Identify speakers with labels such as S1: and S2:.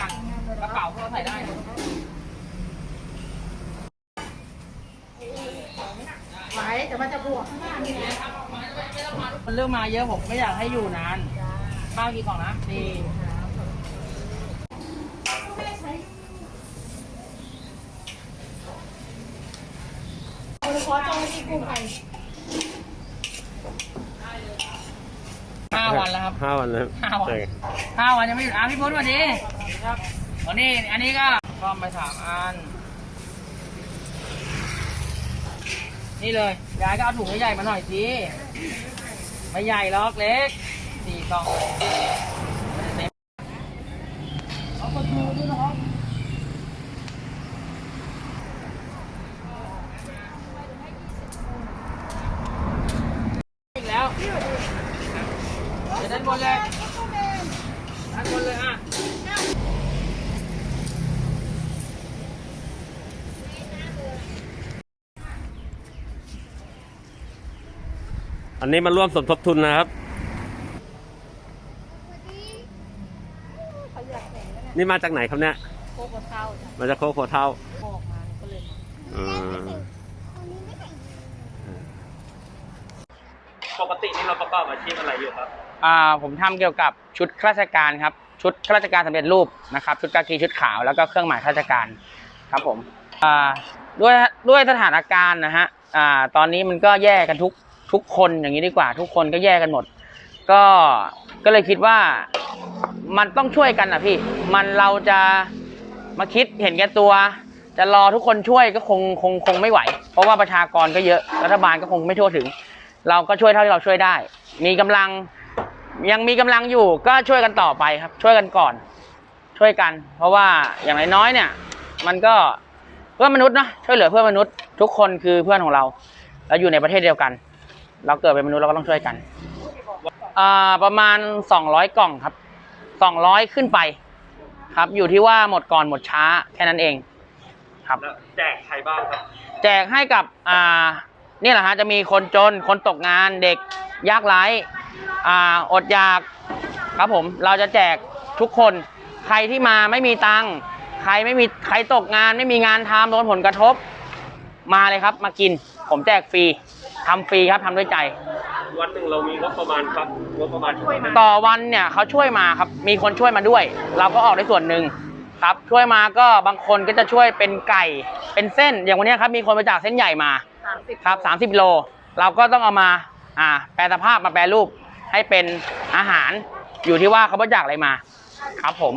S1: ตังกระเป๋าพ่อใส่ได้ไหวแต่มันจะบวกมันเรื่องมาเยอะผมไม่อยากให้อยู่นานข้าวกี่กล่องนะ
S2: ดีขอจองที่กูไป
S1: ห้าวันแล้วครับ
S3: ห้าวันแล้ว
S1: ห้าวันห้าวันยังไม่หยุดอะพี่พุน์สวัสดี ครับวันนี้อันนี้ก็ซ่อมไปสามอัน นี่เลยยายก็เอาถุงใหญ่ๆมาหน่อยสิไม่ใหญ่หรอกเล็กสี่กล่องเอาประตูด้วยนะครับอีกแล้วเดี๋ยวด้านบนเลยด้านบนเลยอะ
S3: อันนี้มาร่วมสมทบทุนนะครับนี่มาจากไหนครับเนี่ย
S2: โคกกับข้าวจ้ะ
S3: มาจากโคกโคเท่า
S2: ออกมาก็เลยมา
S3: อืมปกตินี่เราประกอบอาชีพอะไรอยู่ครับ
S1: อ่าผมทำเกี่ยวกับชุดข้าราชการครับ ชุดข้าราชการสำเร็จรูปนะครับ ชุดกากีชุดขาวแล้วก็เครื่องหมายข้าราชการครับผมอ่าด้วยด้วยสถานการณ์นะฮะอ่าตอนนี้มันก็แย่กันทุก ทุกคนอย่างนี้ดีกว่า ทุกคนก็แย่กันหมด ก็ก็เลยคิดว่ามันต้องช่วยกันนะพี่ มันเราจะมาคิดเห็นแก่ตัว จะรอทุกคนช่วยก็คงคงคงไม่ไหว เพราะว่าประชากรก็เยอะรัฐบาลก็คงไม่ทั่วถึง เราก็ช่วยเท่าที่เราช่วยได้ มีกำลังยังมีกำลังอยู่ก็ช่วยกันต่อไปครับ ช่วยกันก่อน ช่วยกัน เพราะว่าอย่างน้อยๆเนี่ย มันก็เพื่อนมนุษย์เนาะช่วยเหลือเพื่อนมนุษย์ ทุกคนคือเพื่อนของเราเราอยู่ในประเทศเดียวกัน เราเกิดเป็นมนุษย์เราก็ต้องช่วยกันอ่าประมาณสองร้อยกล่องครับสองร้อยขึ้นไป ครับ อยู่ที่ว่าหมดก่อนหมดช้าแค่นั้นเอง ครับ
S3: แล้วแจกใครบ้างครับ
S1: แจกให้กับอ่านี่แหละฮะจะมีคนจนคนตกงานเด็กยากไร้อ่าอดอยากครับผมเราจะแจกทุกคนใครที่มาไม่มีตังค์ใครไม่มีใครตกงานไม่มีงานทำโดนผลกระทบ มาเลยครับ มากิน ผมแจกฟรี ทำฟรีครับทำด้วยใจ
S3: วันหนึ่งเรามีงบประมาณครับงบประมาณช่วยมา
S1: ต่อวันเนี่ยเขาช่วยมาครับ มีคนช่วยมาด้วย เราก็ออกได้ส่วนหนึ่งครับ ช่วยมาก็บางคนก็จะช่วยเป็นไก่ เป็นเส้น อย่างวันเนี้ยครับ มีคนมาจากเส้นใหญ่มา
S2: สามสิบ
S1: ครับ 30โล เราก็ต้องเอามา อ่า แปลสภาพมาแปลรูปให้เป็นอาหาร อยู่ที่ว่าเขาบริจาคอะไรมา ครับผม